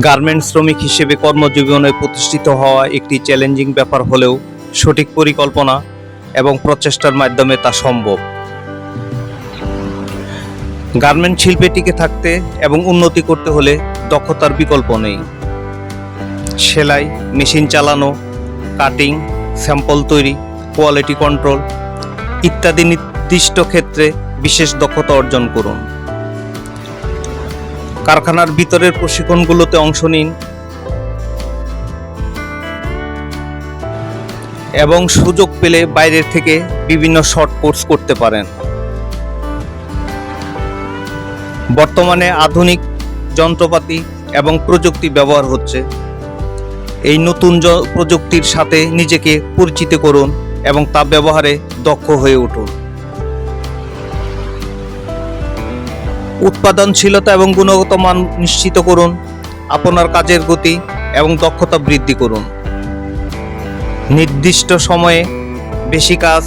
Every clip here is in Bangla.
গার্মেন্টস শ্রমিক হিসেবে কর্মজীবনে প্রতিষ্ঠিত হওয়া একটি চ্যালেঞ্জিং ব্যাপার হলেও সঠিক পরিকল্পনা এবং প্রচেষ্টার মাধ্যমে তা সম্ভব। গার্মেন্ট শিল্পে টিকে থাকতে এবং উন্নতি করতে হলে দক্ষতার বিকল্প নেই। সেলাই, মেশিন চালানো, কাটিং, স্যাম্পল তৈরি, কোয়ালিটি কন্ট্রোল ইত্যাদি নির্দিষ্ট ক্ষেত্রে বিশেষ দক্ষতা অর্জন করুন। কারখানার ভিতরের প্রশিক্ষণগুলোতে অংশ নিন এবং সুযোগ পেলে বাইরের থেকে বিভিন্ন শর্ট কোর্স করতে পারেন। বর্তমানে আধুনিক যন্ত্রপাতি এবং প্রযুক্তি ব্যবহার হচ্ছে। এই নতুন প্রযুক্তির সাথে নিজেকে পরিচিত করুন এবং তা ব্যবহারে দক্ষ হয়ে উঠুন। উৎপাদনশীলতা এবং গুণগত মান নিশ্চিত করুন, আপনার কাজের গতি এবং দক্ষতা বৃদ্ধি করুন। নির্দিষ্ট সময়ে বেশি কাজ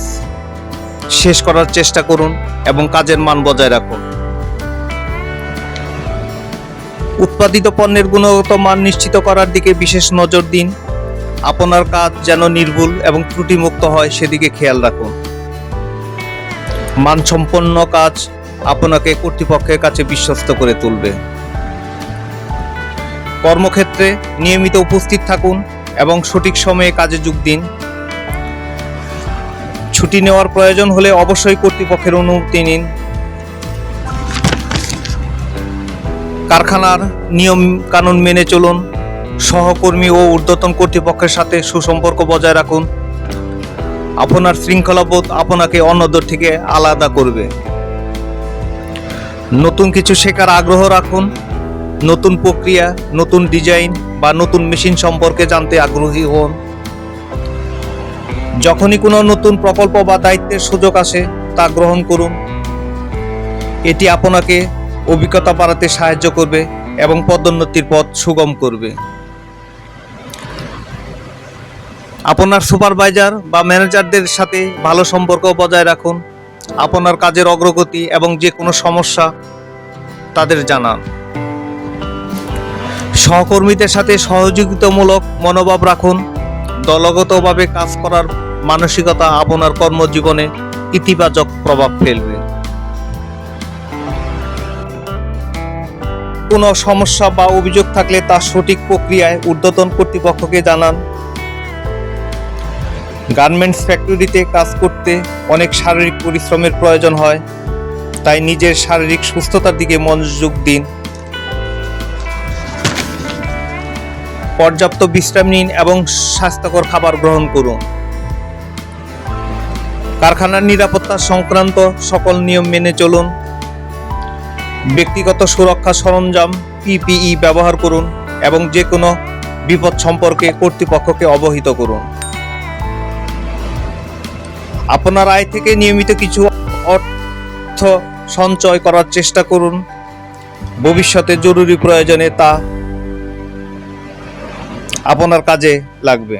শেষ করার চেষ্টা করুন এবং কাজের মান বজায় রাখুন। উৎপাদিত পণ্যের গুণগত মান নিশ্চিত করার দিকে বিশেষ নজর দিন। আপনার কাজ যেন নির্ভুল এবং ত্রুটিমুক্ত হয়, সেদিকে খেয়াল রাখুন। মানসম্পন্ন কাজ আপনাকে কর্তৃপক্ষের কাছে বিশ্বস্ত করে তুলবে। কর্মক্ষেত্রে নিয়মিত উপস্থিত থাকুন এবং সঠিক সময়ে কাজে যোগ দিন। ছুটি নেওয়ার প্রয়োজন হলে অবশ্যই কর্তৃপক্ষের অনুমতি নিন। কারখানার নিয়ম কানুন মেনে চলুন। সহকর্মী ও ঊর্ধ্বতন কর্তৃপক্ষের সাথে সুসম্পর্ক বজায় রাখুন। আপনার শৃঙ্খলাবোধ আপনাকে অন্যদের থেকে আলাদা করবে। নতুন কিছু শেখার আগ্রহ রাখুন, নতুন প্রক্রিয়া, নতুন ডিজাইন বা নতুন মেশিন সম্পর্কে জানতে আগ্রহী হন। যখনই কোনো নতুন প্রকল্প বা দায়িত্বের সুযোগ আসে, তা গ্রহণ করুন। এটি আপনাকে অভিজ্ঞতা বাড়াতে সাহায্য করবে এবং পদোন্নতির পথ সুগম করবে। আপনার সুপারভাইজার বা ম্যানেজারদের সাথে ভালো সম্পর্ক বজায় রাখুন। আপনার কাজের অগ্রগতি এবং যে কোনো সমস্যা তাদের জানান। সহকর্মীদের সাথে সহযোগিতামূলক মনোভাব রাখুন। দলগতভাবে কাজ করার মানসিকতা আপনার কর্মজীবনে ইতিবাচক প্রভাব ফেলবে। কোনো সমস্যা বা অভিযোগ থাকলে তার সঠিক প্রক্রিয়ায় ঊর্ধ্বতন কর্তৃপক্ষকে জানান। গার্মেন্টস ফ্যাক্টরিতে কাজ করতে অনেক শারীরিক পরিশ্রমের প্রয়োজন হয়। তাই নিজের শারীরিক সুস্থতার দিকে মনোযোগ দিন। পর্যাপ্ত বিশ্রাম নিন এবং স্বাস্থ্যকর খাবার গ্রহণ করুন। কারখানার নিরাপত্তা সংক্রান্ত সকল নিয়ম মেনে চলুন। ব্যক্তিগত সুরক্ষা সরঞ্জাম, পিপিই ব্যবহার করুন এবং যে কোনো বিপদ সম্পর্কে কর্তৃপক্ষকে অবহিত করুন। আপনার আয় থেকে নিয়মিত কিছু অর্থ সঞ্চয় করার চেষ্টা করুন। ভবিষ্যতে জরুরি প্রয়োজনে তা আপনার কাজে লাগবে।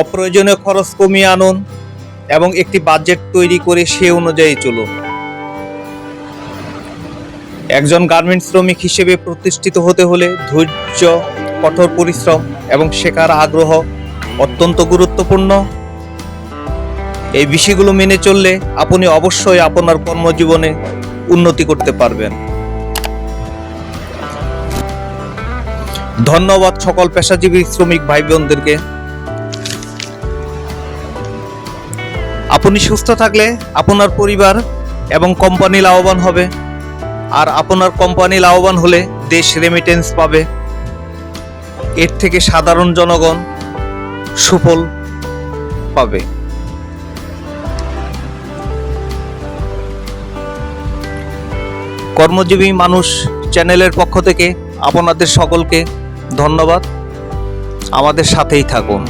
অপ্রয়োজনীয় খরচ কমিয়ে আনুন এবং একটি বাজেট তৈরি করে সে অনুযায়ী চলুন। একজন গার্মেন্টস শ্রমিক হিসেবে প্রতিষ্ঠিত হতে হলে ধৈর্য, কঠোর পরিশ্রম এবং শেখার আগ্রহ অত্যন্ত গুরুত্বপূর্ণ। এই বিষয়গুলো মেনে চললে আপনি অবশ্যই আপনার কর্মজীবনে উন্নতি করতে পারবেন। ধন্যবাদ সকল পেশাজীবী শ্রমিক ভাই বোনদেরকে আপনি সুস্থ থাকলে আপনার পরিবার এবং কোম্পানি লাভবান হবে। আর আপনার কোম্পানি লাভবান হলে দেশ রেমিটেন্স পাবে। এর থেকে সাধারণ জনগণ সুফল পাবে। কর্মজীবী মানুষ চ্যানেলের পক্ষ থেকে আপনাদের সকলকে ধন্যবাদ। আমাদের সাথেই থাকুন।